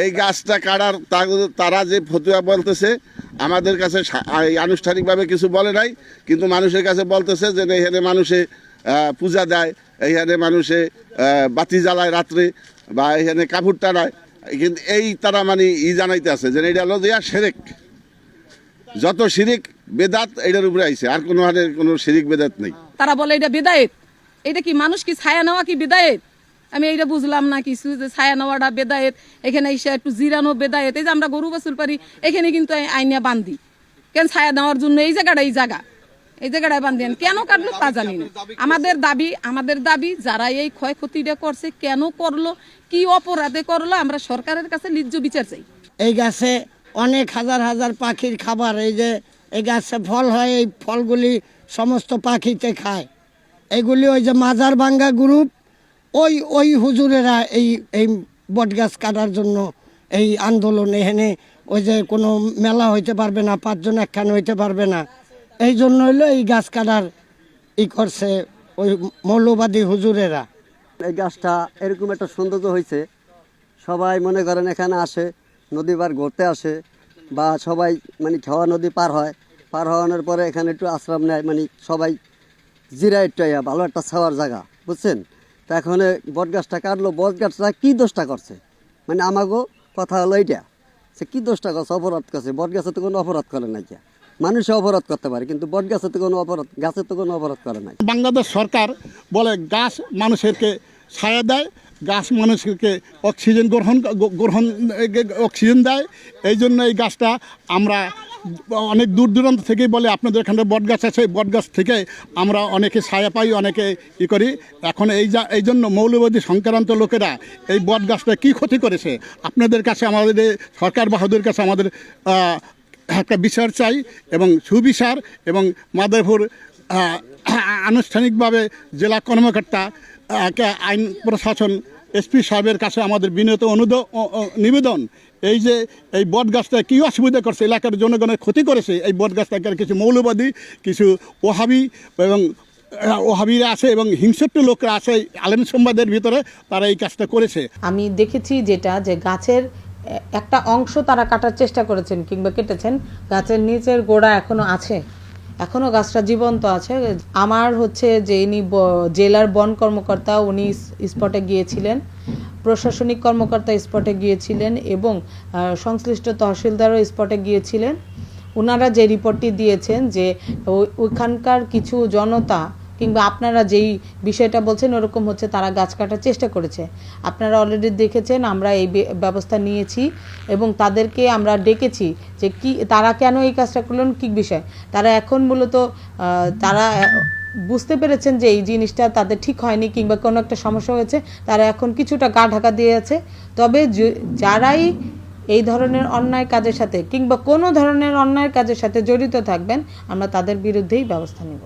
এই গাছটা কাটার তারা যে ফতুয়া বলতেছে, আমাদের কাছে আনুষ্ঠানিকভাবে কিছু বলে নাই, কিন্তু মানুষের কাছে বলতেছে যে এখানে মানুষে পূজা দেয় এইখানে মানুষে বাতি জ্বালায় রাত্রে বা এখানে কাপড় টানায়। কিন্তু এই তারা মানে ই জানাইতে আছে যে এটা হলো দিয়া সেরেক যত শিরিক বেদাত এটার উপরে আইছে, আর কোনো হারে কোনো শিরিক বেদাত নেই। তারা বলে এটা বেদায়েত। এটা কি মানুষ কি ছায়া নেওয়া কি বেদায়েত? আমি এইটা বুঝলাম না কিছু, যে ছায়া নেওয়াটা বেদায়েত, এখানে এসে একটু জিরানো বেদায়েত। এই যে আমরা গরু বাছুর পারি এখানে কিন্তু আইনিয়া বান্ধি কেন ছায়া নেওয়ার জন্য এই জায়গাটা এই জায়গা? এই জায়গাটায় বান্ধেন কেন কাটলো তা জানি না। আমাদের দাবি আমাদের দাবি, যারা এই ক্ষয়ক্ষতিটা করছে, কেন করল, কি অপরাধে করল, আমরা সরকারের কাছে লিজ্জ বিচার চাই। এই গাছে অনেক হাজার হাজার পাখির খাবার, এই যে এই গাছে ফল হয়, এই ফলগুলি সমস্ত পাখিতে খায়। এগুলি ওই যে মাজার ভাঙ্গা গ্রুপ ওই ওই হুজুরেরা এই এই বটগাছ কাটার জন্য এই আন্দোলন এখানে, ওই যে কোনো মেলা হইতে পারবে না, পাঁচজন একখানে হইতে পারবে না। এই জন্য হইল এই গাছ কাটার ই করছে ওই মৌলবাদী হুজুরেরা। এই গাছটা এরকম একটা সৌন্দর্য হয়েছে সবাই মনে করেন এখানে আসে, নদী পার ঘুরতে আসে, বা সবাই মানে খাওয়া নদী পার হয়, পার হওয়ানোর পরে এখানে একটু আশ্রম নেয় মানে সবাই জিরা একটু ভালো একটা ছাওয়ার জায়গা, বুঝছেন? তা এখন বট গাছটা কাটলো, বট গাছটা কী দোষটা করছে? মানে আমাকেও কথা হলো এইটা সে কী দোষটা করছে? অপরাধ করছে। বট গাছে তো কোনো অপরাধ করে নাই যা মানুষে অপরাধ করতে পারে, কিন্তু বট গাছে তো কোনো অপরাধ, গাছে তো কোনো অপরাধ করে নাই। বাংলাদেশ সরকার বলে গাছ মানুষেরকে ছায়া দেয় গাছ মানুষকে অক্সিজেন গ্রহণ গ্রহণ, অক্সিজেন দেয়। এই জন্য এই গাছটা আমরা অনেক দূর দূরান্ত থেকেই বলে আপনাদের এখানে বট গাছ আছে বট গাছ থেকে আমরা অনেকে ছায়া পাই, অনেকে ই করি। এখন এই যা, এই জন্য মৌলবাদী সংক্রান্ত লোকেরা এই বট গাছটা কী ক্ষতি করেছে? আপনাদের কাছে আমাদের সরকার বাহাদুর কাছে আমাদের একটা বিচার চাই এবং সুবিচার এবং মাদারপুর আনুষ্ঠানিকভাবে জেলা কর্মকর্তা আইন প্রশাসন এসপি সাহেবের কাছে আমাদের বিনীত অনুদ নিবেদন। এই যে এই বট গাছটা কী অসুবিধা করছে? এলাকার জনগণের ক্ষতি করেছে। এই বট গাছটাকে কিছু মৌলবাদী, কিছু ওহাবি এবং ওহাবিরা আছে এবং হিংসুট্ট লোকরা আছে, আলেম সম্বাদের ভিতরে তারা এই কাজটা করেছে। আমি দেখেছি যেটা, যে গাছের একটা অংশ তারা কাটার চেষ্টা করেছেন কিংবা কেটেছেন। গাছের নিচের গোড়া এখনও আছে। এখনও গাছটা জীবন্ত আছে। আমার হচ্ছে যে ইনি জেলার বন কর্মকর্তা, উনি স্পটে গিয়েছিলেন। প্রশাসনিক কর্মকর্তা স্পটে গিয়েছিলেন এবং সংশ্লিষ্ট তহসিলদারও স্পটে গিয়েছিলেন। ওনারা যে রিপোর্টটি দিয়েছেন যে ওই- ওইখানকার কিছু জনতা কিংবা আপনারা যেই বিষয়টা বলছেন, ওরকম হচ্ছে তারা গাছ কাটার চেষ্টা করেছে। আপনারা অলরেডি দেখেছেন, আমরা এই ব্যবস্থা নিয়েছি এবং তাদেরকে আমরা ডেকেছি যে কি, তারা কেন এই কাজটা করলেন, কী বিষয়? তারা এখন মূলত তারা বুঝতে পেরেছেন যে এই জিনিসটা তাদের ঠিক হয়নি কিংবা কোনো একটা সমস্যা হয়েছে, তারা এখন কিছুটা গা ঢাকা দিয়ে আছে। তবে যারাই এই ধরনের অন্যায় কাজের সাথে কিংবা কোনো ধরনের অন্যায় কাজের সাথে জড়িত থাকবেন, আমরা তাদের বিরুদ্ধেই ব্যবস্থা নেব।